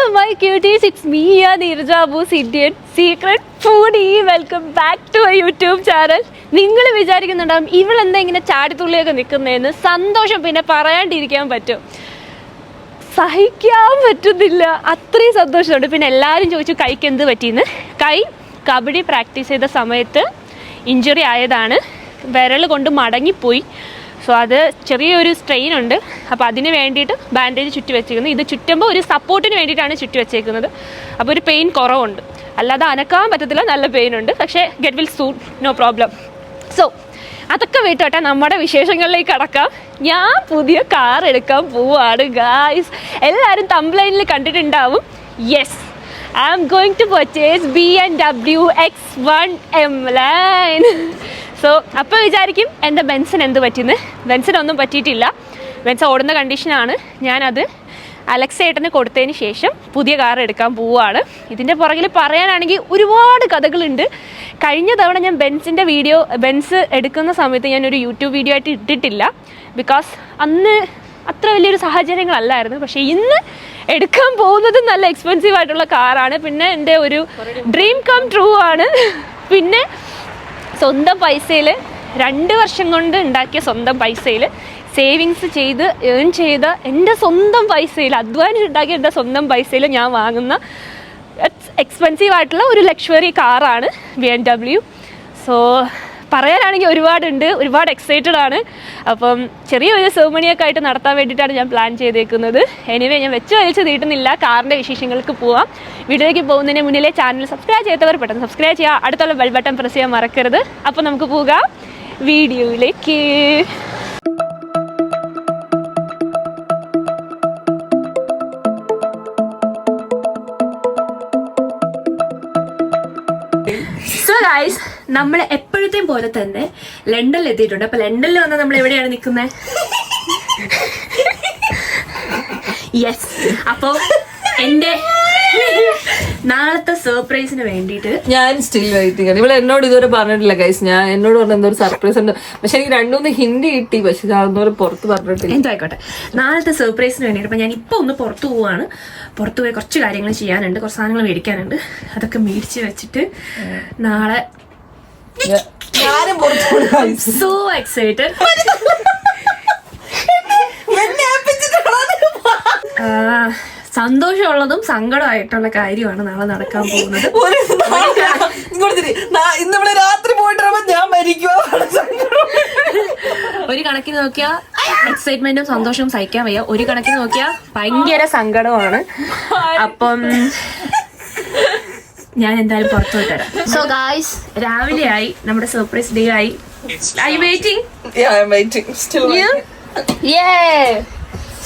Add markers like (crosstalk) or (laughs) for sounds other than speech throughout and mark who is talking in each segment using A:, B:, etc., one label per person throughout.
A: Hello my cuties it's me ah Neeraja Abu's Indian secret foodie welcome back to my YouTube channel നിങ്ങൾ വിചാരിക്കുന്നുണ്ടാവും ഇവളെന്താ ഇങ്ങനെ ചാടിത്തുള്ളിയൊക്കെ നിൽക്കുന്നതെന്ന് സന്തോഷം പിന്നെ പറയാണ്ടിരിക്കാൻ പറ്റും. സഹിക്കാൻ പറ്റുന്നില്ല. അത്രയും സന്തോഷമുണ്ട്. പിന്നെ എല്ലാവരും ചോദിച്ചു കൈക്ക് എന്ത് പറ്റിയെന്ന്? കൈ കബഡി പ്രാക്ടീസ് ചെയ്ത സമയത്ത് ഇഞ്ചുറി ആയതാണ്. വിരൽ കൊണ്ട് മടങ്ങിപ്പോയി. സോ അത് ചെറിയൊരു സ്ട്രെയിൻ ഉണ്ട്. അപ്പോൾ അതിന് വേണ്ടിയിട്ട് ബാൻഡേജ് ചുറ്റി വെച്ചേക്കുന്നത് ഇത് ചുറ്റുമ്പോൾ ഒരു സപ്പോർട്ടിന് വേണ്ടിയിട്ടാണ് ചുറ്റി വെച്ചേക്കുന്നത്. അപ്പോൾ ഒരു പെയിൻ കുറവുണ്ട്. അല്ലാതെ അനക്കാൻ പറ്റത്തില്ല നല്ല പെയിൻ ഉണ്ട്. പക്ഷേ get will suit no problem so അതൊക്കെ വിട്ടോട്ടെ നമ്മുടെ വിശേഷങ്ങളിലേക്ക് കടക്കാം. ഞാൻ പുതിയ കാർ എടുക്കാൻ പോവാണ് ഗായ്സ് എല്ലാവരും തംബ്ലൈനിൽ കണ്ടിട്ടുണ്ടാവും. Yes I am going to purchase B M W X one M line so അപ്പോൾ വിചാരിക്കും എന്റെ ബെൻസിന് എന്ത് പറ്റിയെന്ന്. ബെൻസിനൊന്നും പറ്റിയിട്ടില്ല. ബെൻസ് ഓടുന്ന കണ്ടീഷനാണ് ഞാനത് അലക്സേട്ടന് കൊടുത്തതിന് ശേഷം പുതിയ കാർ എടുക്കാൻ പോവുകയാണ്. ഇതിന്റെ പുറകിൽ പറയാനാണെങ്കിൽ ഒരുപാട് കഥകളുണ്ട്. കഴിഞ്ഞ തവണ ഞാൻ ബെൻസിന്റെ വീഡിയോ ബെൻസ് എടുക്കുന്ന സമയത്ത് ഞാനൊരു യൂട്യൂബ് വീഡിയോ ആയിട്ട് ഇട്ടിട്ടില്ല. ബിക്കോസ് അന്ന് അത്ര വലിയൊരു സാഹചര്യങ്ങളല്ലായിരുന്നു. പക്ഷേ ഇന്ന് എടുക്കാൻ പോകുന്നത് നല്ല എക്സ്പെൻസീവ് ആയിട്ടുള്ള കാറാണ് പിന്നെ എന്റെ ഒരു ഡ്രീം കം ട്രൂ ആണ്. പിന്നെ സ്വന്തം പൈസയിൽ രണ്ട് വർഷം കൊണ്ട് ഉണ്ടാക്കിയ സ്വന്തം പൈസയിൽ സേവിങ്സ് ചെയ്ത് ഏൺ ചെയ്ത എന്റെ സ്വന്തം പൈസയിൽ അധ്വാനിച്ച് ഉണ്ടാക്കിയ എന്റെ സ്വന്തം പൈസയിൽ ഞാൻ വാങ്ങുന്ന എക്സ്പെൻസീവ് ആയിട്ടുള്ള ഒരു ലക്ഷറി കാറാണ് ബി എം ഡബ്ല്യു സോ പറയാനാണെങ്കിൽ ഒരുപാടുണ്ട് ഒരുപാട് എക്സൈറ്റഡ് ആണ്. അപ്പം ചെറിയൊരു സെർമണിയൊക്കെ ആയിട്ട് നടത്താൻ വേണ്ടിയിട്ടാണ് ഞാൻ പ്ലാൻ ചെയ്തേക്കുന്നത്. എനിവേ ഞാൻ വെച്ച് വലിച്ച് നീട്ടുന്നില്ല. കാറിന്റെ വിശേഷങ്ങൾക്ക് പോവാം. വീഡിയോയിലേക്ക് പോകുന്നതിന് മുന്നിലെ ചാനൽ സബ്സ്ക്രൈബ് ചെയ്തവർ പെട്ടെന്ന് സബ്സ്ക്രൈബ് ചെയ്യുക. അടുത്തുള്ള ബെൽ ബട്ടൺ പ്രസ് ചെയ്യാൻ മറക്കരുത്. അപ്പോൾ നമുക്ക് പോകാം വീഡിയോയിലേക്ക്. സോ ഗൈസ് നമ്മൾ എപ്പോഴത്തെയും പോലെ തന്നെ ലണ്ടനിൽ എത്തിയിട്ടുണ്ട്. അപ്പൊ ലണ്ടനിൽ വന്ന നമ്മൾ എവിടെയാണ് നിൽക്കുന്നത്? യെസ് അപ്പോൾ എന്റെ നാളത്തെ സർപ്രൈസിന് വേണ്ടിയിട്ട്
B: ഞാൻ സ്റ്റിൽ വെയിറ്റിംഗ് ആണ് ഇവിടെ എന്നോട് ഇതുവരെ പറഞ്ഞിട്ടില്ല ഗൈസ് ഞാൻ എന്നോട് പറഞ്ഞ എന്തോ സർപ്രൈസ് ഉണ്ട്. പക്ഷെ എനിക്ക് രണ്ടുമൂന്ന് ഹിന്ദി കിട്ടി പക്ഷെ ഞാൻ അതൊന്നും പുറത്ത് പറഞ്ഞിട്ടില്ല.
A: എന്തായിക്കോട്ടെ. നാളത്തെ സർപ്രൈസിന് വേണ്ടിയിട്ട് അപ്പൊ ഞാൻ ഇപ്പൊ ഒന്ന് പുറത്തു പോവാണ്. പുറത്തു പോയി കുറച്ച് കാര്യങ്ങൾ ചെയ്യാനുണ്ട്. കുറച്ച് സാധനങ്ങൾ മേടിക്കാനുണ്ട്. അതൊക്കെ മേടിച്ച് വെച്ചിട്ട് നാളെ
B: ഞാനും
A: സോ എക്സൈറ്റഡ് സന്തോഷമുള്ളതും സങ്കടമായിട്ടുള്ള കാര്യമാണ് നാളെ നടക്കാൻ പോകുന്നത്.
B: ഒരു ഇങ്ങോട്ട് തിരി. നാ- ഇന്ന് ഇവിടെ രാത്രി പോയിട്ട് ഞാൻ മരിക്കുക
A: ഒരു കണക്കിന് നോക്കിയാ എക്സൈറ്റ്മെന്റും സന്തോഷവും സഹിക്കാൻ വയ്യ. ഒരു കണക്കിന് നോക്കിയാ ഭയങ്കര സങ്കടമാണ്. അപ്പം ഞാൻ എന്തായാലും പുറത്തു വിട്ടരാം സോ ഗായ്സ് രാവിലെ ആയി നമ്മുടെ സർപ്രൈസ് ഡേ ആയി. ഐ വെയിറ്റിംഗ്
B: സ്റ്റിൽ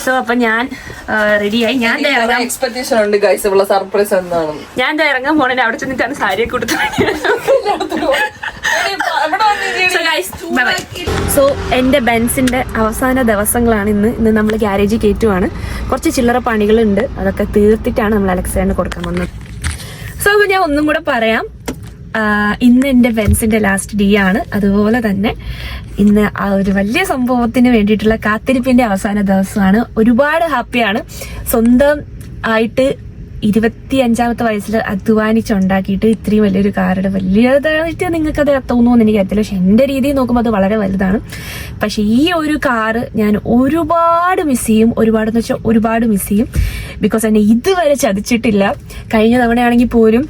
A: സോ അപ്പൊ ഞാൻ റെഡിയായി ഞാൻ
B: എക്സ്പെക്ടേഷൻ ഉണ്ട് ഗൈസ് ഇവിടെ സർപ്രൈസ് എന്താണ്
A: ഞാൻ ദേ ഇറങ്ങാൻ പോണേ അവിടെ ചെന്നിട്ടാണ് സാരിയെ കൊടുത്തു സോ എന്റെ ബെൻസിന്റെ അവസാന ദിവസങ്ങളാണ് ഇന്ന്. ഇന്ന് നമ്മൾ ഗ്യാരേജിൽ കയറ്റുവാണ്. കുറച്ച് ചില്ലറ പണികളുണ്ട്. അതൊക്കെ തീർത്തിട്ടാണ് നമ്മൾ അലക്സാണ്ടിന് കൊടുക്കാൻ വന്നത്. അപ്പോൾ ഞാൻ ഒന്നും കൂടെ പറയാം. ഇന്ന് എന്റെ ബെൻസിന്റെ ലാസ്റ്റ് ഡേ ആണ്. അതുപോലെ തന്നെ ഇന്ന് ആ ഒരു വലിയ സംഭവത്തിന് വേണ്ടിയിട്ടുള്ള കാത്തിരിപ്പിന്റെ അവസാന ദിവസമാണ്. ഒരുപാട് ഹാപ്പിയാണ് സ്വന്തം ആയിട്ട് ഇരുപത്തി അഞ്ചാമത്തെ വയസ്സിൽ അധ്വാനിച്ചുണ്ടാക്കിയിട്ട് ഇത്രയും വലിയൊരു കാറുടെ വലിയതായിട്ട് നിങ്ങൾക്കത് തോന്നുമെന്ന് എനിക്ക് അറിയത്തില്ല. പക്ഷെ എന്റെ രീതിയിൽ നോക്കുമ്പോൾ അത് വളരെ വലുതാണ്. പക്ഷെ ഈ ഒരു കാറ് ഞാൻ ഒരുപാട് മിസ് ചെയ്യും. ഒരുപാട് എന്ന് വെച്ചാൽ ഒരുപാട് മിസ് ചെയ്യും. ബിക്കോസ് എന്നെ ഇതുവരെ ചതിച്ചിട്ടില്ല. കഴിഞ്ഞ തവണയാണെങ്കിൽ പോലും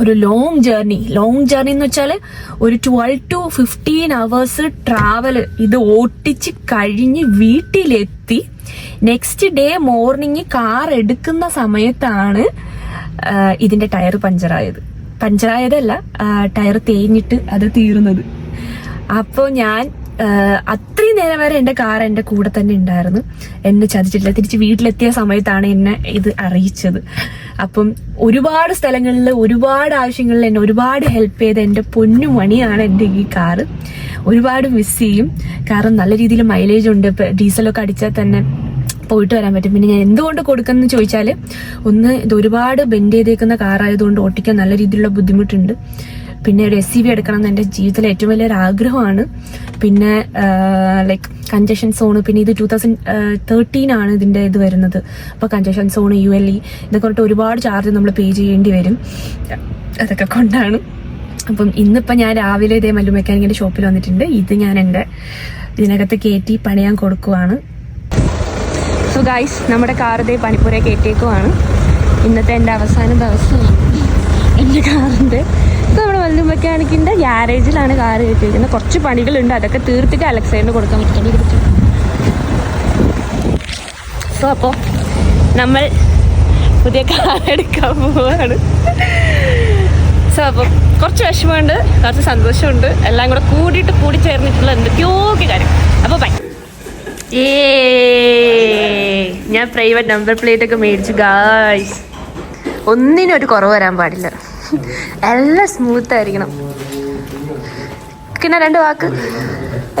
A: ഒരു ലോങ് ജേർണി ലോങ് ജേർണി എന്ന് വെച്ചാൽ ഒരു twelve to fifteen hours travel ഇത് ഓട്ടിച്ച് കഴിഞ്ഞ് വീട്ടിലെത്തി. നെക്സ്റ്റ് ഡേ മോർണിംഗ് കാർ എടുക്കുന്ന സമയത്താണ് ഇതിന്റെ ടയർ പഞ്ചറായത്. പഞ്ചറായതല്ല ടയർ തേഞ്ഞിട്ട് അത് തീർന്നത്. അപ്പോൾ ഞാൻ അത്രയും നേരം വരെ എന്റെ കാർ എന്റെ കൂടെ തന്നെ ഉണ്ടായിരുന്നു. എന്നെ ചതിച്ചിട്ടില്ല. തിരിച്ച് വീട്ടിലെത്തിയ സമയത്താണ് എന്നെ ഇത് അറിയിച്ചത്. അപ്പം ഒരുപാട് സ്ഥലങ്ങളിൽ ഒരുപാട് ആവശ്യങ്ങളിൽ എന്നെ ഒരുപാട് ഹെൽപ്പ് ചെയ്ത എന്റെ പൊന്നു മണിയാണ് എന്റെ ഈ കാറ്. ഒരുപാട് മിസ് ചെയ്യും. കാരണം നല്ല രീതിയിൽ മൈലേജ് ഉണ്ട്. ഡീസലൊക്കെ അടിച്ചാൽ തന്നെ പോയിട്ട് വരാൻ പറ്റും. പിന്നെ ഞാൻ എന്തുകൊണ്ട് കൊടുക്കുന്നു ചോദിച്ചാൽ ഒന്ന് ഇത് ഒരുപാട് ബെൻഡ് ചെയ്തേക്കുന്ന കാറായതുകൊണ്ട് ഓട്ടിക്കാൻ നല്ല രീതിയിലുള്ള ബുദ്ധിമുട്ടുണ്ട്. പിന്നെ ഒരു എസ് സി വി എടുക്കണം എന്ന് എന്റെ ജീവിതത്തിലെ ഏറ്റവും വലിയൊരു ആഗ്രഹമാണ്. പിന്നെ ലൈക്ക് കഞ്ചഷൻ സോണ് പിന്നെ ഇത് ടൂ തൗസൻഡ് തേർട്ടീൻ ആണ് ഇതിന്റെ ഇത് വരുന്നത്. അപ്പോൾ congestion zone U L E ഇതൊക്കെ പറഞ്ഞിട്ട് ഒരുപാട് ചാർജ് നമ്മൾ പേ ചെയ്യേണ്ടി വരും. അതൊക്കെ കൊണ്ടാണ്. അപ്പം ഇന്നിപ്പം ഞാൻ രാവിലെ ഇതേ മല്ലു മെക്കാനിക്കിന്റെ ഷോപ്പിൽ വന്നിട്ടുണ്ട്. ഇത് ഞാൻ എന്റെ ഇതിനകത്ത് കയറ്റി പണിയാൻ കൊടുക്കുവാണ്. സോ ഗൈസ് നമ്മുടെ കാർ ഇതേ പണിപ്പുര കയറ്റിയേക്കുവാണ് ഇന്നത്തെ എന്റെ അവസാന ദിവസമാണ് എന്റെ കാറിന്റെ ഇപ്പോൾ നമ്മുടെ വലുത് മെക്കാനിക്കിന്റെ ഗ്യാരേജിലാണ് കാർ കയറ്റിയിരിക്കുന്നത് കുറച്ച് പണികളുണ്ട്. അതൊക്കെ തീർത്തിട്ട് അലക്സൈഡിന് കൊടുക്കാൻ പറ്റും സോ അപ്പോൾ നമ്മൾ പുതിയ കാർ എടുക്കാൻ പോവാണ്. സോ അപ്പം കുറച്ച് വിഷമമുണ്ട്. കുറച്ച് സന്തോഷമുണ്ട്. എല്ലാം കൂടെ കൂടിയിട്ട് കൂടി ചേർന്നിട്ടുള്ള എന്തൊക്കെയോ കാര്യം. അപ്പോൾ ബൈ ഏ ഞാൻ പ്രൈവറ്റ് നമ്പർ പ്ലേറ്റ് ഒക്കെ മേടിച്ചു ഗായ്സ് ഒന്നിനും ഒരു കുറവ് വരാൻ പാടില്ല. എല്ലാം സ്മൂത്ത് ആയിരിക്കണം. പിന്നെ രണ്ട് വാക്ക്.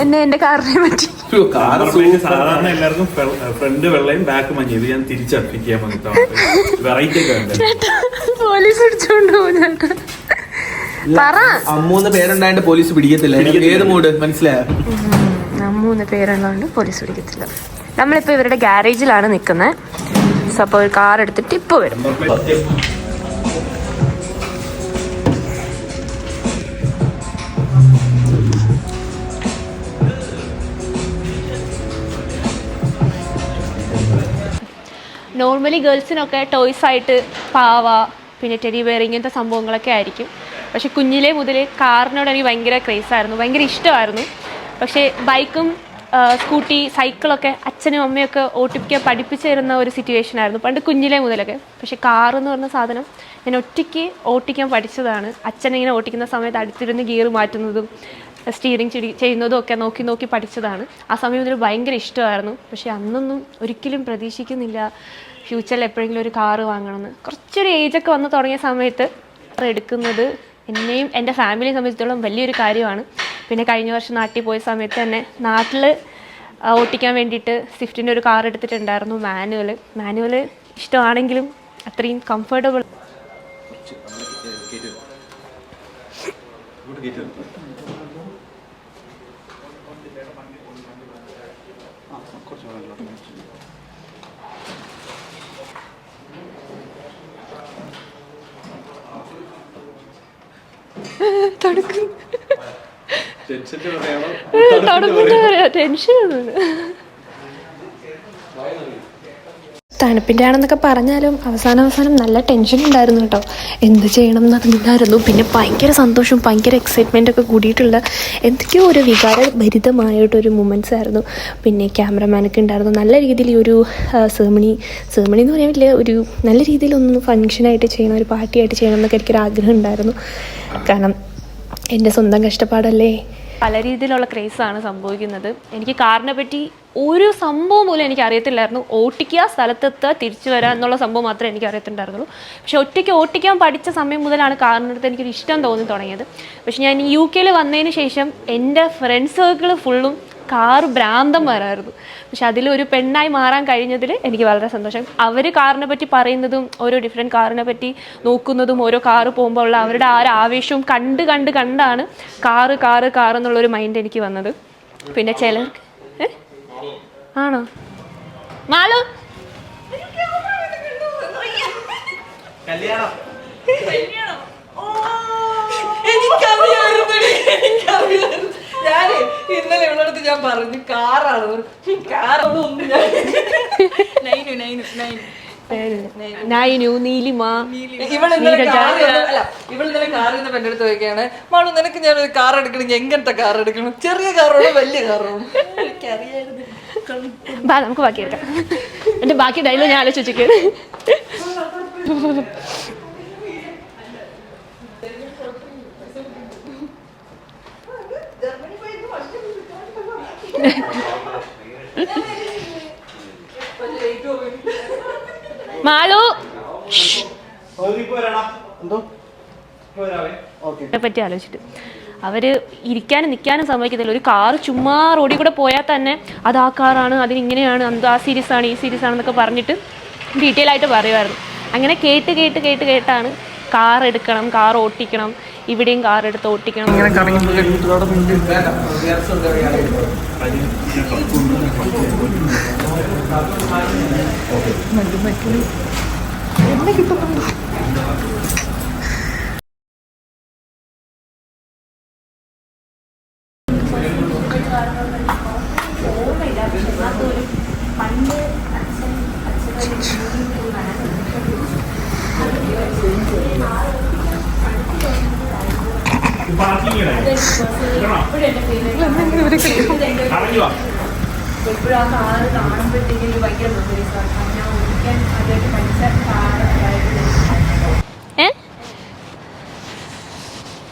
A: എന്നെ എന്റെ കാറിനെ പറ്റി.
C: കാർ സാധാരണ എല്ലാവർക്കും ഫ്രണ്ട് വെള്ളയും ബാക്ക് മഞ്ഞ ഇത് ഞാൻ തിരിച്ചർപ്പിക്കാൻ വന്നിട്ടാണ് വെറൈറ്റി
A: പോലീസ് പിടിച്ചോണ്ട് പോകുന്നുണ്ട് പറ.
D: അമ്മൂന്ന് പേരുണ്ടായിട്ട് പോലീസ് പിടിക്കത്തില്ല. ഏത് മൂഡ് മനസ്സിലായോ?
A: മൂന്ന് പേരുള്ളതുകൊണ്ട് പോലീസ് പിടിക്കത്തില്ല. നമ്മളിപ്പോൾ ഇവരുടെ ഗ്യാരേജിലാണ് നിൽക്കുന്നത് സോ അപ്പോൾ ഒരു കാർ എടുത്തിട്ട് ഇപ്പോൾ വരും. നോർമലി ഗേൾസിനൊക്കെ ടോയ്സ് ആയിട്ട് പാവ പിന്നെ ടെഡി വെയർ ഇങ്ങനത്തെ സംഭവങ്ങളൊക്കെ ആയിരിക്കും. പക്ഷെ കുഞ്ഞിലെ മുതൽ കാറിനോട് എനിക്ക് ഭയങ്കര ക്രേസ് ആയിരുന്നു. ഭയങ്കര ഇഷ്ടമായിരുന്നു. പക്ഷേ ബൈക്കും സ്കൂട്ടി സൈക്കിളൊക്കെ അച്ഛനും അമ്മയൊക്കെ ഓട്ടിപ്പിക്കാൻ പഠിപ്പിച്ചു തരുന്ന ഒരു സിറ്റുവേഷൻ ആയിരുന്നു. പണ്ട് കുഞ്ഞിലേ മുതലൊക്കെ. പക്ഷേ കാർ എന്ന് പറഞ്ഞ സാധനം ഞാൻ ഒറ്റയ്ക്ക് ഓട്ടിക്കാൻ പഠിച്ചതാണ്. അച്ഛനിങ്ങനെ ഓട്ടിക്കുന്ന സമയത്ത് അടുത്തിരുന്ന് ഗിയർ മാറ്റുന്നതും സ്റ്റീറിങ് ചെടി ചെയ്യുന്നതും ഒക്കെ നോക്കി നോക്കി പഠിച്ചതാണ്. ആ സമയം ഇതിൽ ഭയങ്കര ഇഷ്ടമായിരുന്നു. പക്ഷേ അന്നൊന്നും ഒരിക്കലും പ്രതീക്ഷിക്കുന്നില്ല ഫ്യൂച്ചറിൽ എപ്പോഴെങ്കിലും ഒരു കാറ് വാങ്ങണമെന്ന്. കുറച്ചൊരു ഏജൊക്കെ വന്ന് തുടങ്ങിയ സമയത്ത് എടുക്കുന്നത് എന്നെയും എന്റെ ഫാമിലിയെ സംബന്ധിച്ചിടത്തോളം വലിയൊരു കാര്യമാണ്. പിന്നെ കഴിഞ്ഞ വർഷം നാട്ടിൽ പോയ സമയത്ത് തന്നെ നാട്ടിൽ ഓട്ടിക്കാൻ വേണ്ടിയിട്ട് സ്വിഫ്റ്റിന്റെ ഒരു കാർ എടുത്തിട്ടുണ്ടായിരുന്നു മാനുവൽ മാനുവൽ ഇഷ്ടമാണെങ്കിലും അത്രയും (laughs) കംഫർട്ടബിൾ തണുക്കും തണുപ്പിന്റെ ആണെന്നൊക്കെ പറഞ്ഞാലും അവസാനം അവസാനം നല്ല ടെൻഷൻ ഉണ്ടായിരുന്നു കേട്ടോ. എന്ത് ചെയ്യണം എന്നറിഞ്ഞില്ലായിരുന്നു. പിന്നെ ഭയങ്കര സന്തോഷം ഭയങ്കര എക്സൈറ്റ്മെന്റ് ഒക്കെ കൂടിയിട്ടുള്ള എന്തൊക്കെയോ ഒരു വികാര ഭരിതമായിട്ടൊരു മൂമെന്റ്സ് ആയിരുന്നു. പിന്നെ ക്യാമറമാനൊക്കെ ഉണ്ടായിരുന്നു. നല്ല രീതിയിൽ ഈ ഒരു സെർമണി സെർമണി എന്ന് പറയാൻ പറ്റില്ല ഒരു നല്ല രീതിയിലൊന്ന് ഫങ്ഷനായിട്ട് ചെയ്യണം ഒരു പാർട്ടിയായിട്ട് ചെയ്യണം എന്നൊക്കെ എനിക്കൊരു ആഗ്രഹം ഉണ്ടായിരുന്നു. കാരണം എന്റെ സ്വന്തം കഷ്ടപ്പാടല്ലേ? പല രീതിയിലുള്ള ക്രേസാണ് സംഭവിക്കുന്നത്. എനിക്ക് കാറിനെ പറ്റി ഒരു സംഭവം പോലും എനിക്ക് അറിയത്തില്ലായിരുന്നു. ഓട്ടിക്കുക സ്ഥലത്തെത്തുക തിരിച്ചു വരിക എന്നുള്ള സംഭവം മാത്രമേ എനിക്ക് അറിയത്തുണ്ടായിരുന്നുള്ളൂ. പക്ഷേ ഒറ്റയ്ക്ക് ഓട്ടിക്കാൻ പഠിച്ച സമയം മുതലാണ് കാറിനടുത്ത് എനിക്കൊരു ഇഷ്ടം തോന്നി തുടങ്ങിയത്. പക്ഷേ ഞാൻ യു കെയിൽ വന്നതിന് ശേഷം എന്റെ ഫ്രണ്ട് സർക്കിൾ ഫുള്ളും കാർ ഭ്രാന്തന്മാരായിരുന്നു പക്ഷെ അതിലൊരു പെണ്ണായി മാറാൻ കഴിഞ്ഞതിൽ എനിക്ക് വളരെ സന്തോഷം. അവർ കാറിനെ പറ്റി പറയുന്നതും ഓരോ ഡിഫറെന്റ് കാറിനെ പറ്റി നോക്കുന്നതും ഓരോ കാറ് പോകുമ്പോൾ ഉള്ള അവരുടെ ആ ഒരു ആവേശവും കണ്ട് കണ്ട് കണ്ടാണ് കാറ് കാറ് കാറ് എന്നുള്ളൊരു മൈൻഡ് എനിക്ക് വന്നത്. പിന്നെ ചിലർക്ക് ഏ? ആണോ? മാളു?
B: ഞാനേ ഇന്നലെ ഇവളടുത്ത് ഞാൻ പറഞ്ഞു കാറാണ്. കാറൊന്നും ഒന്ന് ഞാൻ നൈനു നൈനു. നൈനു.
A: നൈനു നീലിമ.
B: ഇവൾ ഇന്നലെ
A: നീരജ.
B: കാറ് അല്ല ഇവൾ ഇന്നലെ കാർ എന്റെ അടുത്ത് ചോദിക്കുകയാണ് മാളു നിനക്ക് ഞാൻ ഒരു കാർ എടുക്കണെങ്കിൽ എങ്ങനത്തെ കാർ എടുക്കണം? ചെറിയ കാറോ വലിയ കാറാണോ എനിക്കറിയായിരുന്നു.
A: ബാ നമുക്ക് ബാക്കി എടുക്കാം. എന്റെ ബാക്കി ഡയലോഗ് ഞാൻ ആലോചിച്ചു മാളു െ. പറ്റി ആലോചിച്ചിട്ട്. അവർ ഇരിക്കാനും നിൽക്കാനും സമ്മതിക്കത്തില്ല. ഒരു കാർ ചുമ്മാ റോഡിൽ കൂടെ പോയാൽ തന്നെ അത് ആ കാറാണ് അതിനിങ്ങനെയാണ് അത് ആ സീരീസ് ആണ് ഈ സീരീസ് ആണെന്നൊക്കെ പറഞ്ഞിട്ട് ഡീറ്റെയിൽ ആയിട്ട് പറയുമായിരുന്നു. അങ്ങനെ കേട്ട് കേട്ട് കേട്ട് കേട്ടാണ് കാർ എടുക്കണം കാർ ഓട്ടിക്കണം ഇവിടെയും കാർ എടുത്ത് ഓട്ടിക്കണം.
B: പണ്ട് അച്ഛൻ വീട്ടിലോടെ
A: എപ്പോഴും ആ കാറ് കാണുമ്പോഴത്തേക്കും എനിക്ക് ഭയങ്കര ഞാൻ ഓടിക്കാൻ പഠിച്ച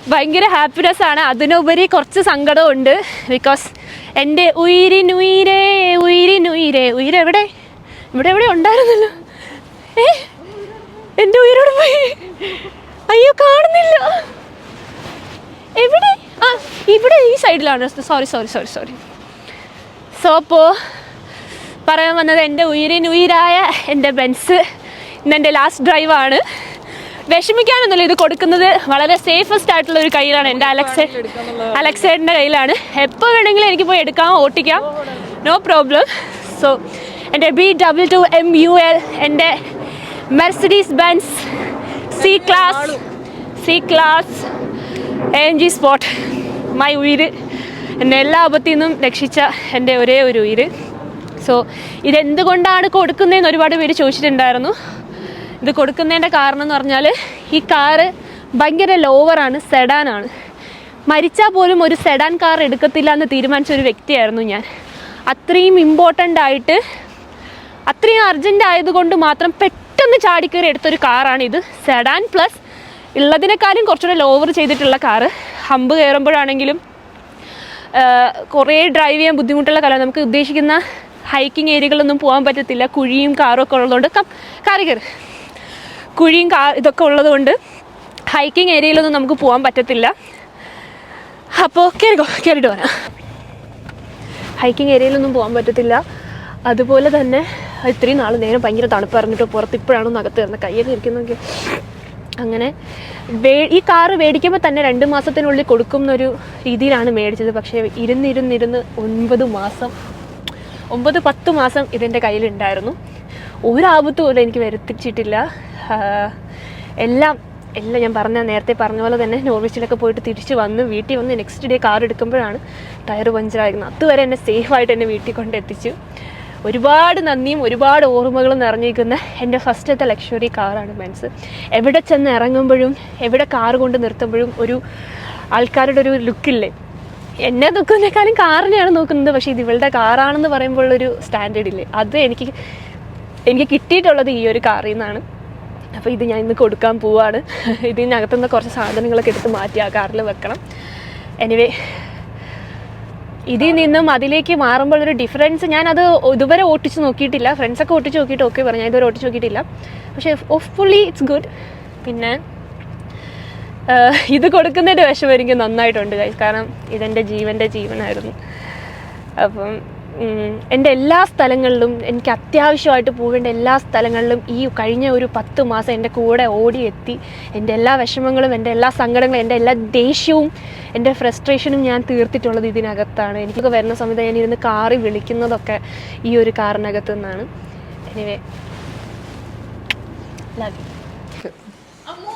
A: ഭയങ്കര ഹാപ്പിനെസ് ആണ്. അതിനുപരി കുറച്ച് സങ്കടമുണ്ട് ബിക്കോസ് എന്റെ ഉയിരിനുയിരേ ഉയിരിനുയിരേ ഉയിരെവിടെ ഇവിടെ എവിടെ ഉണ്ടായിരുന്നല്ലോ? ഏ? എന്റെ ഉയരോട് പോയി. അയ്യോ കാണുന്നില്ല. എവിടെ? ആ ഇവിടെ ഈ സൈഡിലാണ്. Sorry sorry sorry sorry so അപ്പോൾ പറയാൻ വന്നത് എന്റെ ഉയിരിനുയിരായ എന്റെ ബെൻസ് ഇന്ന് എന്റെ ലാസ്റ്റ് ഡ്രൈവാണ് വിഷമിക്കാനൊന്നുമില്ല ഇത് കൊടുക്കുന്നത് വളരെ സേഫസ്റ്റ് ആയിട്ടുള്ള ഒരു കയ്യിലാണ് എന്റെ അലക്സേ അലക്സേഡിന്റെ കയ്യിലാണ്. എപ്പോൾ വേണമെങ്കിലും എനിക്ക് പോയി എടുക്കാം ഓട്ടിക്കാം. നോ പ്രോബ്ലം സോ എന്റെ B W two M U L എന്റെ Mercedes Benz C class C class N G spot my ഉയിര്. എന്നെ എല്ലാ ആപത്തിൽ നിന്നും രക്ഷിച്ച എന്റെ ഒരേ ഒരു ഉയിര്. സോ ഇതെന്തുകൊണ്ടാണ് കൊടുക്കുന്നതെന്ന് ഒരുപാട് പേര് ചോദിച്ചിട്ടുണ്ടായിരുന്നു. ഇത് കൊടുക്കുന്നതിന്റെ കാരണം എന്ന് പറഞ്ഞാൽ ഈ കാറ് ഭയങ്കര ലോവറാണ് സെഡാനാണ് മരിച്ചാൽ പോലും ഒരു സെഡാൻ കാർ എടുക്കത്തില്ല എന്ന് തീരുമാനിച്ച ഒരു വ്യക്തിയായിരുന്നു ഞാൻ. അത്രയും ഇമ്പോർട്ടന്റ് ആയിട്ട് അത്രയും അർജന്റ് ആയതുകൊണ്ട് മാത്രം പെട്ടെന്ന് ചാടിക്കയറി എടുത്തൊരു കാറാണ് ഇത് സെഡാൻ പ്ലസ് ഉള്ളതിനേക്കാളും കുറച്ചുകൂടെ ലോവർ ചെയ്തിട്ടുള്ള കാറ് ഹമ്പ് കയറുമ്പോഴാണെങ്കിലും കുറേ ഡ്രൈവ് ചെയ്യാൻ ബുദ്ധിമുട്ടുള്ള കാലം നമുക്ക് ഉദ്ദേശിക്കുന്ന ഹൈക്കിംഗ് ഏരിയകളൊന്നും പോകാൻ പറ്റത്തില്ല. കുഴിയും കാറും ഒക്കെ ഉള്ളതുകൊണ്ട്. കാറി കയറി. കുഴിയും കാ ഇതൊക്കെ ഉള്ളതുകൊണ്ട് ഹൈക്കിംഗ് ഏരിയയിലൊന്നും നമുക്ക് പോകാൻ പറ്റത്തില്ല. അപ്പോൾ കയറിക്കോ കയറിയിട്ട് വരാം. ഹൈക്കിംഗ് ഏരിയയിലൊന്നും പോകാൻ പറ്റത്തില്ല. അതുപോലെ തന്നെ ഇത്രയും നാൾ നേരം ഭയങ്കര തണുപ്പ് ഇറങ്ങിയിട്ട് പുറത്ത് ഇപ്പോഴാണ് ഒന്ന് അകത്ത് വരുന്നത് കയ്യൊക്കെ ഇരിക്കുന്നൊക്കെ അങ്ങനെ ഈ കാറ് മേടിക്കുമ്പോൾ തന്നെ രണ്ട് മാസത്തിനുള്ളിൽ കൊടുക്കും എന്നൊരു രീതിയിലാണ് മേടിച്ചത്. പക്ഷേ ഇരുന്നിരുന്നിരുന്ന് ഒൻപത് മാസം ഒമ്പത് പത്ത് മാസം ഇതെന്റെ കയ്യിലുണ്ടായിരുന്നു. ഒരു ആപത്ത് പോലും എനിക്ക് വരുത്തിച്ചിട്ടില്ല. എല്ലാം എല്ലാം ഞാൻ പറഞ്ഞ നേരത്തെ പറഞ്ഞ പോലെ തന്നെ നോർവിച്ചിലൊക്കെ പോയിട്ട് തിരിച്ച് വന്ന് വീട്ടിൽ വന്ന് നെക്സ്റ്റ് ഡേ കാർ എടുക്കുമ്പോഴാണ് ടയർ പഞ്ചറായിരുന്നത്. അതുവരെ എന്നെ സേഫായിട്ട് എന്നെ വീട്ടിൽ കൊണ്ട് എത്തിച്ചു. ഒരുപാട് നന്ദിയും ഒരുപാട് ഓർമ്മകളും നിറഞ്ഞിരിക്കുന്ന എന്റെ ഫസ്റ്റത്തെ ലക്ഷറി കാറാണ് ബെൻസ് എവിടെ ചെന്ന് ഇറങ്ങുമ്പോഴും എവിടെ കാർ കൊണ്ട് നിർത്തുമ്പോഴും ഒരു ആൾക്കാരുടെ ഒരു ലുക്കില്ലേ എന്നെ നോക്കുന്നതിനേക്കാളും കാറിനെയാണ് നോക്കുന്നത് പക്ഷേ ഇത് ഇവളുടെ കാറാണെന്ന് പറയുമ്പോൾ ഒരു സ്റ്റാൻഡേർഡ് ഇല്ലേ? അത് എനിക്ക് എനിക്ക് കിട്ടിയിട്ടുള്ളത് ഈ ഒരു കാറിൽ നിന്നാണ്. അപ്പോൾ ഇത് ഞാൻ ഇന്ന് കൊടുക്കാൻ പോവാണ്. ഇതിനകത്തുനിന്ന് കുറച്ച് സാധനങ്ങളൊക്കെ എടുത്ത് മാറ്റി ആ കാറിൽ വെക്കണം. എനിവേ ഇതിൽ നിന്നും അതിലേക്ക് മാറുമ്പോൾ ഒരു ഡിഫറൻസ് ഞാൻ അത് ഇതുവരെ ഓട്ടിച്ച് നോക്കിയിട്ടില്ല. ഫ്രണ്ട്സ് ഒക്കെ ഓട്ടിച്ച് നോക്കിയിട്ട് ഓക്കെ പറഞ്ഞു. ഇതുവരെ ഓട്ടിച്ച് നോക്കിയിട്ടില്ല. പക്ഷേ ഫുള്ളി ഇറ്റ്സ് ഗുഡ് പിന്നെ ഇത് കൊടുക്കുന്നതിന്റെ വിഷമം എനിക്ക് നന്നായിട്ടുണ്ട്. കാരണം ഇതെന്റെ ജീവന്റെ ജീവനായിരുന്നു. അപ്പം എന്റെ എല്ലാ സ്ഥലങ്ങളിലും എനിക്ക് അത്യാവശ്യമായിട്ട് പോകേണ്ട എല്ലാ സ്ഥലങ്ങളിലും ഈ കഴിഞ്ഞ ഒരു പത്ത് മാസം എന്റെ കൂടെ ഓടിയെത്തി. എന്റെ എല്ലാ വിഷമങ്ങളും എന്റെ എല്ലാ സങ്കടങ്ങളും എന്റെ എല്ലാ ദേഷ്യവും എന്റെ ഫ്രസ്ട്രേഷനും ഞാൻ തീർത്തിട്ടുള്ളത് ഇതിനകത്താണ്. എനിക്കൊക്കെ വരുന്ന സമയത്ത് ഞാൻ ഇരുന്ന് കാറി വിളിക്കുന്നതൊക്കെ ഈ ഒരു കാറിനകത്തു നിന്നാണ്. Anyway Ammu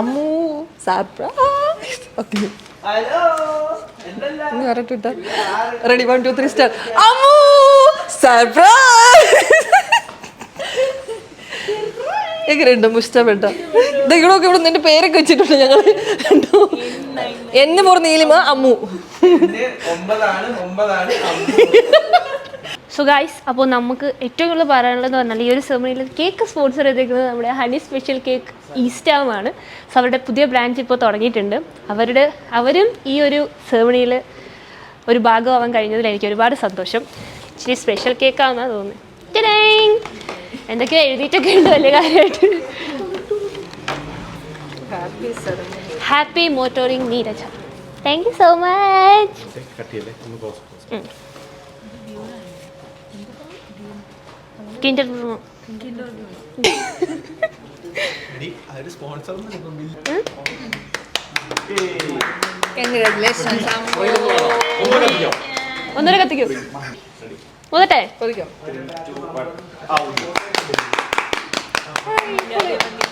B: Ammu surprise okay ready one two three star Ammu! Surprise എങ്ങനെയുണ്ട്? ഇഷ്ടപ്പെട്ട? നിങ്ങളൊക്കെ ഇവിടെ നിന്റെ പേരൊക്കെ വെച്ചിട്ടുണ്ട് ഞങ്ങൾ എന്ന് എന്നെ പോർ നീലിമ അമ്മു.
D: ഒമ്പതാണ് ഒമ്പതാണ്
A: സോ ഗൈസ് അപ്പോൾ നമുക്ക് ഏറ്റവും കൂടുതൽ പറയാനുള്ളതെന്ന് പറഞ്ഞാൽ ഈ ഒരു സെമിനിയിൽ കേക്ക് സ്പോൺസർ ചെയ്തേക്കുന്നത് നമ്മുടെ ഹണി സ്പെഷ്യൽ കേക്ക് ഈസ്റ്റാമാണ് സോ അവരുടെ പുതിയ ബ്രാഞ്ച് ഇപ്പോൾ തുടങ്ങിയിട്ടുണ്ട്. അവരുടെ അവരും ഈ ഒരു സെമിനിയിൽ ഒരു ഭാഗമാവാൻ കഴിഞ്ഞതിൽ എനിക്ക് ഒരുപാട് സന്തോഷം. ഇച്ചിരി സ്പെഷ്യൽ കേക്കാണെന്നാണ് തോന്നുന്നത്! എന്തൊക്കെയോ എഴുതിയിട്ടൊക്കെ ഉണ്ട് വലിയ കാര്യമായിട്ട്. Happy motoring Neeraja thank you so much Kinder ഒന്നര കത്തിക്കൂ. മുതട്ടെ?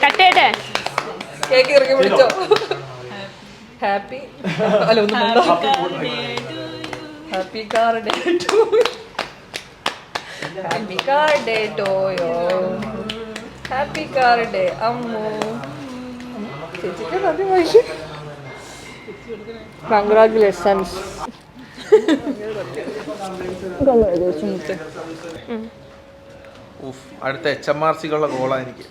A: കട്ടേട്ടെ?
B: കേക്ക് ഇറക്കി വിളിച്ചോ? ഹാപ്പി അല്ല ഒന്നും happy car day to happy car day ടോയോ happy car day Ammu. ചേച്ചിക്ക് നന്ദി വായിച്ചു കൺഗ്രാജുലേഷൻസ്
D: അടുത്ത എച്ച് എം ആർ സിക്കുള്ള ഗോളാ എനിക്ക്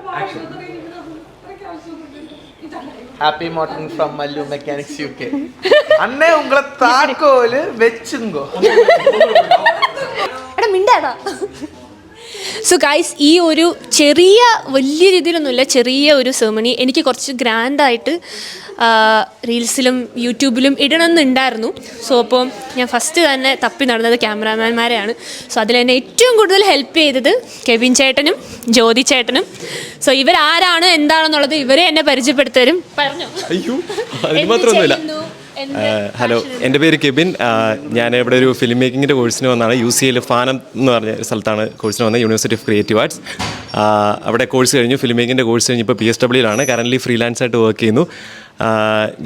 D: happy morning from Mallu mechanics U K അന്നേ ഉങ്ങളെ താക്കോൽ വെച്ചുങ്കോ?
A: സോ ഗൈസ് ഈ ഒരു ചെറിയ വലിയ രീതിയിലൊന്നുമില്ല ചെറിയ ഒരു സെർമണി എനിക്ക് കുറച്ച് ഗ്രാൻഡായിട്ട് റീൽസിലും യൂട്യൂബിലും ഇടണമെന്നുണ്ടായിരുന്നു. സോ അപ്പോൾ ഞാൻ ഫസ്റ്റ് തന്നെ തപ്പി നടന്നത് ക്യാമറാമാൻമാരെയാണ്. സോ അതിൽ എന്നെ ഏറ്റവും കൂടുതൽ ഹെൽപ്പ് ചെയ്തത് കെവിൻ ചേട്ടനും ജ്യോതി ചേട്ടനും. സോ ഇവരാരാണ് എന്താണെന്നുള്ളത് ഇവരെ എന്നെ പരിചയപ്പെടുത്തരും. പറഞ്ഞു
E: അയ്യോ അതിന് മാത്രമൊന്നുമില്ല. ഹലോ എന്റെ പേര് കെബിൻ. ഞാൻ ഇവിടെ ഒരു ഫിലിം മേക്കിങ്ങിന്റെ കോഴ്സിന് വന്നാണ്. യു സി എൽ ഫാനം എന്ന് പറഞ്ഞ ഒരു സ്ഥലത്താണ് കോഴ്സിന് വന്നത് യൂണിവേഴ്സിറ്റി ഓഫ് ക്രിയേറ്റീവ് ആർട്സ് അവിടെ കോഴ്സ് കഴിഞ്ഞു ഫിലിം മേക്കിങ്ങിന്റെ കോഴ്സ് കഴിഞ്ഞ്. ഇപ്പോൾ പി എസ് ഡബ്ല്യൂയിലാണ് കറന്റ്ലി ഫ്രീലാൻസ് ആയിട്ട് വർക്ക് ചെയ്യുന്നു.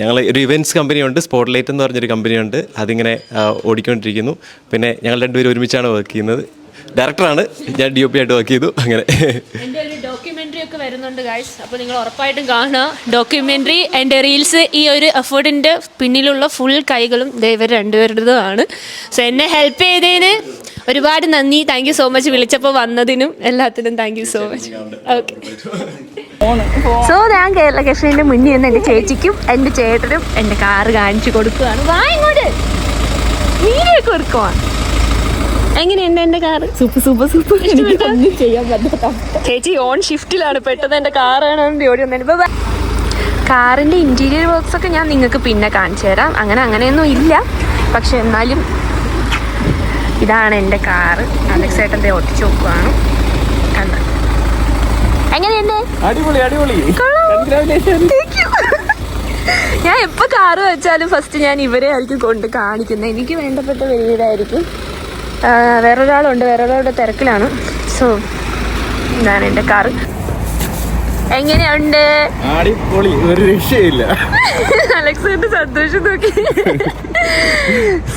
E: ഞങ്ങൾ ഒരു ഇവന്റ്സ് കമ്പനിയുണ്ട് സ്പോട്ട് ലൈറ്റ് എന്ന് പറഞ്ഞൊരു കമ്പനിയുണ്ട് അതിങ്ങനെ ഓടിക്കൊണ്ടിരിക്കുന്നു. പിന്നെ ഞങ്ങൾ രണ്ടുപേരും ഒരുമിച്ചാണ് വർക്ക് ചെയ്യുന്നത്. ഡയറക്ടറാണ് ഞാൻ ഡി ഒ പി ആയിട്ട് വർക്ക് ചെയ്തു. അങ്ങനെ.
A: ഒക്കെ വരുന്നുണ്ട് ഗായ്സ് അപ്പോൾ നിങ്ങൾ ഉറപ്പായിട്ടും കാണുക. ഡോക്യുമെന്ററി ആൻഡ് റീൽസ് ഈ ഒരു എഫേർട്ടിന്റെ പിന്നിലുള്ള ഫുൾ കൈകളും ദൈവം രണ്ടുപേരുടേതുമാണ്. സോ എന്നെ ഹെൽപ്പ് ചെയ്തതിന് ഒരുപാട് നന്ദി. താങ്ക് യു സോ മച്ച് വിളിച്ചപ്പോൾ വന്നതിനും എല്ലാത്തിനും thank you so much okay so ഞാൻ കേരള കൃഷ്ണന്റെ മുന്നിൽ നിന്ന് എന്റെ ചേച്ചിക്കും എന്റെ ചേട്ടനും എന്റെ കാറ് കാണിച്ചു കൊടുക്കുകയാണ്. വാ ഇങ്ങോട്ട്. എടുക്കുവാണ് എങ്ങനെയുണ്ട് എന്റെ കാർ സൂപ്പർ സൂപ്പർ സൂപ്പർ. എനിക്ക് ഒന്നും ചെയ്യാൻ പറ്റാത്ത ചേച്ചി ഓൺ ഷിഫ്റ്റിലാണ് പെട്ടെന്ന് എന്റെ കാറാണ് ഓടി വന്നത് കാറിന്റെ ഇന്റീരിയർ വർക്ക്സ് ഒക്കെ ഞാൻ നിങ്ങൾക്ക് പിന്നെ കാണിച്ചു തരാം. അങ്ങനെ അങ്ങനെയൊന്നും ഇല്ല. പക്ഷെ എന്നാലും ഇതാണ് എന്റെ കാറ്. അലക്സ് ഏട്ടന്റെ ഒട്ടിച്ചു നോക്കുവാണ് കണ്ട? എങ്ങനെയുണ്ട്?
E: അടിപൊളി അടിപൊളി.
A: ഞാൻ എപ്പോ കാറ് വെച്ചാലും ഫസ്റ്റ് ഞാൻ ഇവരെ ആയിരിക്കും കൊണ്ട് കാണിക്കുന്നത്. എനിക്ക് വേണ്ടപ്പെട്ട വലിയതായിരിക്കും ആ, വേറൊരാളുണ്ട്. വേറൊരാളുടെ തിരക്കിലാണ്. സോ ഇതാണ് എന്റെ കാറ് എങ്ങനെയുണ്ട്?
E: അടിപൊളി. ഒരു രക്ഷയില്ല.
A: അലക്സയുടെ സന്തോഷം നോക്കി.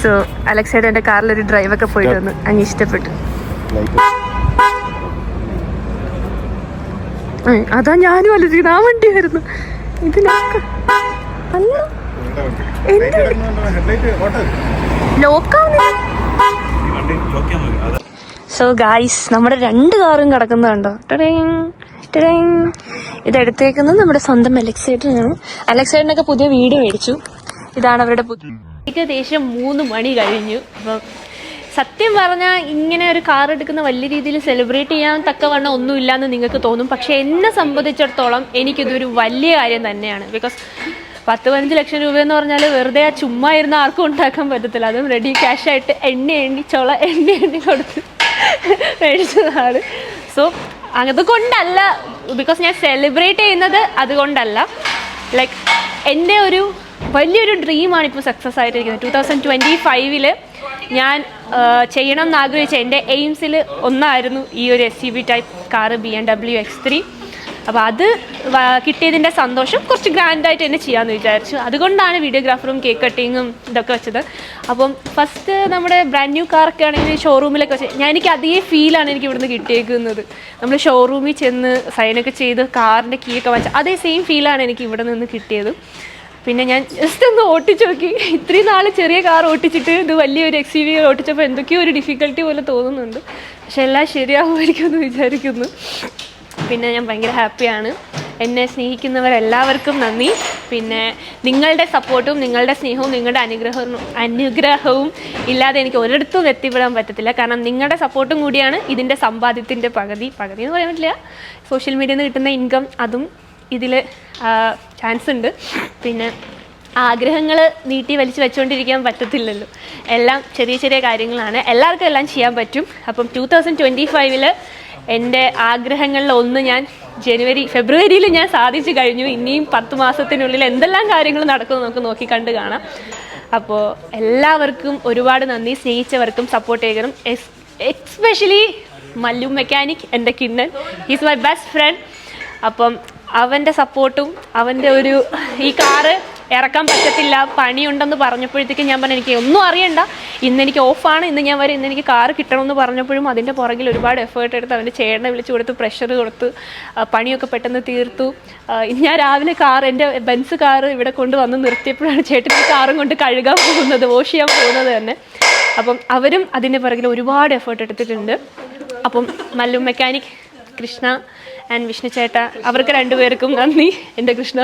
A: സോ അലക്സയുടെ എന്റെ കാറിൽ ഒരു ഡ്രൈവൊക്കെ പോയിട്ട് വന്നു. അങ്ങ് ഇഷ്ടപ്പെട്ടു. അതാ ഞാനും ആലോചിക്കുന്നത് ആ വണ്ടിയായിരുന്നു ഇതിനൊക്കെ. അല്ല. ലോക്കാവുന്നില്ല സോ ഗായ്സ് നമ്മുടെ രണ്ട് കാറും കിടക്കുന്നുണ്ടോ കണ്ടോ? ടടേങ്. ഇത് എടുത്തേക്കുന്നത് നമ്മുടെ സ്വന്തം അലക്സൈഡിനാണ് അലക്സൈഡിനൊക്കെ പുതിയ വീട് മേടിച്ചു. ഇതാണ് അവരുടെ ഏകദേശം മൂന്ന് മണി കഴിഞ്ഞു. അപ്പം സത്യം പറഞ്ഞാൽ ഇങ്ങനെ ഒരു കാർ എടുക്കുന്ന വലിയ രീതിയിൽ സെലിബ്രേറ്റ് ചെയ്യാൻ തക്കവണ്ണം ഒന്നുമില്ലാന്ന് നിങ്ങൾക്ക് തോന്നും. പക്ഷെ എന്നെ സംബന്ധിച്ചിടത്തോളം എനിക്കിതൊരു വലിയ കാര്യം തന്നെയാണ്. ബിക്കോസ് പത്ത് പതിനഞ്ച് ലക്ഷം രൂപ എന്ന് പറഞ്ഞാൽ വെറുതെ ആ ചുമ്മാ ഇരുന്ന് ആർക്കും ഉണ്ടാക്കാൻ പറ്റത്തില്ല. അതും റെഡി ക്യാഷ് ആയിട്ട് എണ്ണി എണ്ണി ചുള എണ്ണി എണ്ണി കൊടുത്ത് മേടിച്ചതാണ്. സോ അതുകൊണ്ടല്ല ബിക്കോസ് ഞാൻ സെലിബ്രേറ്റ് ചെയ്യുന്നത് അതുകൊണ്ടല്ല. ലൈക്ക് എന്റെ ഒരു വലിയൊരു ഡ്രീമാണ് ഇപ്പോൾ സക്സസ് ആയിട്ടിരിക്കുന്നത്. ടു തൗസൻഡ് ട്വന്റി ഫൈവിൽ ഞാൻ ചെയ്യണം എന്ന് ആഗ്രഹിച്ച എന്റെ എയിംസിൽ ഒന്നായിരുന്നു ഈ ഒരു S C B type car B M W X three അപ്പോൾ അത് കിട്ടിയതിന്റെ സന്തോഷം കുറച്ച് ഗ്രാൻഡായിട്ട് തന്നെ ചെയ്യാമെന്ന് വിചാരിച്ചു. അതുകൊണ്ടാണ് വീഡിയോഗ്രാഫറും കേക്ക് കട്ടിങ്ങും ഇതൊക്കെ വെച്ചത്. അപ്പം ഫസ്റ്റ് നമ്മുടെ ബ്രാൻഡ് ന്യൂ കാറൊക്കെ ആണെങ്കിൽ ഷോറൂമിലൊക്കെ വെച്ച് ഞാൻ എനിക്ക് അതേ ഫീലാണ് എനിക്ക് ഇവിടുന്ന് കിട്ടിയേക്കുന്നത്. നമ്മൾ ഷോറൂമിൽ ചെന്ന് സൈനൊക്കെ ചെയ്ത് കാറിന്റെ കീ ഒക്കെ വെച്ച അതേ സെയിം ഫീലാണ് എനിക്ക് ഇവിടെ നിന്ന് കിട്ടിയത്. പിന്നെ ഞാൻ ജസ്റ്റ് ഒന്ന് ഓട്ടിച്ച് നോക്കി. ഇത്രയും നാൾ ചെറിയ കാർ ഓട്ടിച്ചിട്ട് ഇത് വലിയൊരു എക്സ് വി ഓട്ടിച്ചപ്പോൾ എന്തൊക്കെയോ ഒരു ഡിഫിക്കൽട്ടി പോലെ തോന്നുന്നുണ്ട്. പക്ഷെ എല്ലാം ശരിയാവുമായിരിക്കും എന്ന് വിചാരിക്കുന്നു. പിന്നെ ഞാൻ ഭയങ്കര ഹാപ്പിയാണ്. എന്നെ സ്നേഹിക്കുന്നവരെല്ലാവർക്കും നന്ദി. പിന്നെ നിങ്ങളുടെ സപ്പോർട്ടും നിങ്ങളുടെ സ്നേഹവും നിങ്ങളുടെ അനുഗ്രഹവും അനുഗ്രഹവും ഇല്ലാതെ എനിക്ക് ഒരിടത്തും എത്തിപ്പെടാൻ പറ്റത്തില്ല. കാരണം നിങ്ങളുടെ സപ്പോർട്ടും കൂടിയാണ് ഇതിന്റെ സമ്പാദ്യത്തിന്റെ പകുതി. പകുതി എന്ന് പറയാൻ പറ്റില്ല. സോഷ്യൽ മീഡിയയിൽ നിന്ന് കിട്ടുന്ന ഇൻകം അതും ഇതിൽ ചാൻസ് ഉണ്ട്. പിന്നെ ആഗ്രഹങ്ങൾ നീട്ടി വലിച്ചു വെച്ചുകൊണ്ടിരിക്കാൻ പറ്റത്തില്ലല്ലോ. എല്ലാം ചെറിയ ചെറിയ കാര്യങ്ങളാണ്. എല്ലാവർക്കും എല്ലാം ചെയ്യാൻ പറ്റും. അപ്പം ടു തൗസൻഡ് ട്വന്റി ഫൈവിൽ എന്റെ ആഗ്രഹങ്ങളിൽ ഒന്ന് ഞാൻ ജനുവരി ഫെബ്രുവരിയിൽ ഞാൻ സാധിച്ചു കഴിഞ്ഞു. ഇനിയും പത്ത് മാസത്തിനുള്ളിൽ എന്തെല്ലാം കാര്യങ്ങൾ നടക്കുന്നു നമുക്ക് നോക്കി കണ്ട് കാണാം. അപ്പോൾ എല്ലാവർക്കും ഒരുപാട് നന്ദി. സ്നേഹിച്ചവർക്കും സപ്പോർട്ട് ചെയ്യണം. എക്സ്പെഷ്യലി മല്ലു മെക്കാനിക് എന്റെ കിണ്ണൻ. ഈസ് മൈ ബെസ്റ്റ് ഫ്രണ്ട് അപ്പം അവന്റെ സപ്പോർട്ടും അവന്റെ ഒരു ഈ കാറ് ഇറക്കാൻ പറ്റത്തില്ല പണിയുണ്ടെന്ന് പറഞ്ഞപ്പോഴത്തേക്കും ഞാൻ പറഞ്ഞു എനിക്ക് ഒന്നും അറിയണ്ട. ഇന്ന് എനിക്ക് ഓഫാണ്. ഇന്ന് ഞാൻ വരെ. ഇന്ന് എനിക്ക് കാറ് കിട്ടണമെന്ന് പറഞ്ഞപ്പോഴും അതിന്റെ പുറകിൽ ഒരുപാട് എഫേർട്ട് എടുത്ത് അവന്റെ ചേട്ടനെ വിളിച്ചു കൊടുത്ത് പ്രഷർ കൊടുത്ത് പണിയൊക്കെ പെട്ടെന്ന് തീർത്തു. ഞാൻ രാവിലെ കാർ എന്റെ ബെൻസ് കാർ ഇവിടെ കൊണ്ട് വന്ന് നിർത്തിയപ്പോഴാണ് ചേട്ടൻ ഈ കാറും കൊണ്ട് കഴുകാൻ പോകുന്നത് വാഷ് ചെയ്യാൻ പോകുന്നത് തന്നെ. അപ്പം അവരും അതിന്റെ പുറകിൽ ഒരുപാട് എഫേർട്ട് എടുത്തിട്ടുണ്ട്. അപ്പം മല്ലു മെക്കാനിക് കൃഷ്ണ ആൻഡ് വിഷ്ണു ചേട്ട അവർക്ക് രണ്ടുപേർക്കും നന്ദി. എന്റെ കൃഷ്ണ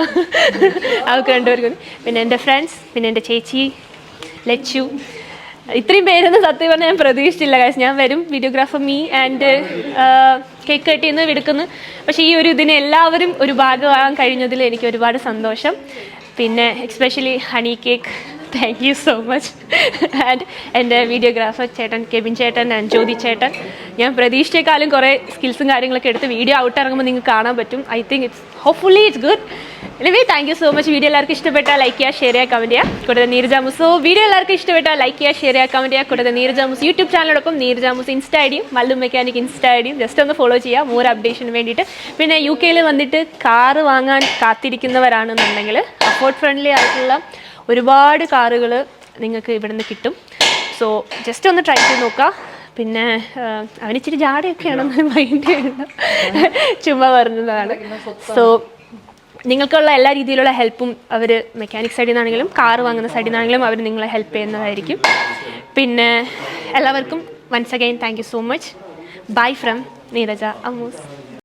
A: അവർക്ക് രണ്ടുപേർക്കും. പിന്നെ എന്റെ ഫ്രണ്ട്സ് പിന്നെ എന്റെ ചേച്ചി ലച്ചു. ഇത്രയും പേരൊന്നും സത്യം പറഞ്ഞാൽ ഞാൻ പ്രതീക്ഷിച്ചില്ല കാശ് ഞാൻ വരും. Videographer me and cake cut ചെയ്യുന്ന എടുക്കുന്നു പക്ഷേ ഈ ഒരു ഇതിന് എല്ലാവരും ഒരു ഭാഗമാകാൻ കഴിഞ്ഞതിൽ എനിക്ക് ഒരുപാട് സന്തോഷം. പിന്നെ especially honey cake thank you so much and എന്റെ വീഡിയോഗ്രാഫർ ചേട്ടൻ കെബിൻ ചേട്ടൻ ആൻഡ് ജ്യോതി ചേട്ടൻ. ഞാൻ പ്രതീക്ഷിച്ചേക്കാളും കുറേ സ്കിൽസും കാര്യങ്ങളൊക്കെ എടുത്ത് വീഡിയോ ഔട്ട് ഇറങ്ങുമ്പോൾ നിങ്ങൾക്ക് കാണാൻ പറ്റും. I think it's hopefully it's good anyway thank you so much video എല്ലാവർക്കും ഇഷ്ടപ്പെട്ടാൽ ലൈക്ക് ചെയ്യുക ഷെയർ ചെയ്യുക കമന്റ് ചെയ്യുക. കൂടാതെ നീരജാമുസ് സോ വീഡിയോ എല്ലാവർക്കും ഇഷ്ടപ്പെട്ടാൽ ലൈക്ക് ചെയ്യുക ഷെയർ ചെയ്യുക കമന്റ് ചെയ്യുക. കൂടാതെ നീരജാമുസ് യൂട്യൂബ് ചാനലോടൊപ്പം നീരജാമുസ് ഇൻസ്റ്റാ ഐഡിയും മല്ലു മെക്കാനിക് ഇൻസ്റ്റാ ഐഡിയും. ജസ്റ്റ് ഒന്ന് ഫോളോ ചെയ്യുക മോർ അപ്ഡേഷന് വേണ്ടിയിട്ട്. പിന്നെ യു കെയിൽ വന്നിട്ട് കാറ് വാങ്ങാൻ കാത്തിരിക്കുന്നവരാണെന്നുണ്ടെങ്കിൽ അഫോർഡ് ഫ്രണ്ട്ലി ആയിട്ടുള്ള ഒരുപാട് കാറുകൾ നിങ്ങൾക്ക് ഇവിടെ നിന്ന് കിട്ടും. സോ ജസ്റ്റ് ഒന്ന് ട്രൈ ചെയ്ത് നോക്കുക പിന്നെ അവനിച്ചിരി അവന് ഇച്ചിരി ജാടയൊക്കെയാണെന്ന് മൈൻഡ് ചെയ്യണ്ട. ചുമ്മാ പറഞ്ഞതാണ്. സോ നിങ്ങൾക്കുള്ള എല്ലാ രീതിയിലുള്ള ഹെൽപ്പും അവർ മെക്കാനിക് സൈഡിൽ നിന്നാണെങ്കിലും കാർ വാങ്ങുന്ന സൈഡിൽ നിന്നാണെങ്കിലും അവർ നിങ്ങളെ ഹെൽപ്പ് ചെയ്യുന്നതായിരിക്കും. പിന്നെ എല്ലാവർക്കും once again thank you so much bye from Neeraja Ammus.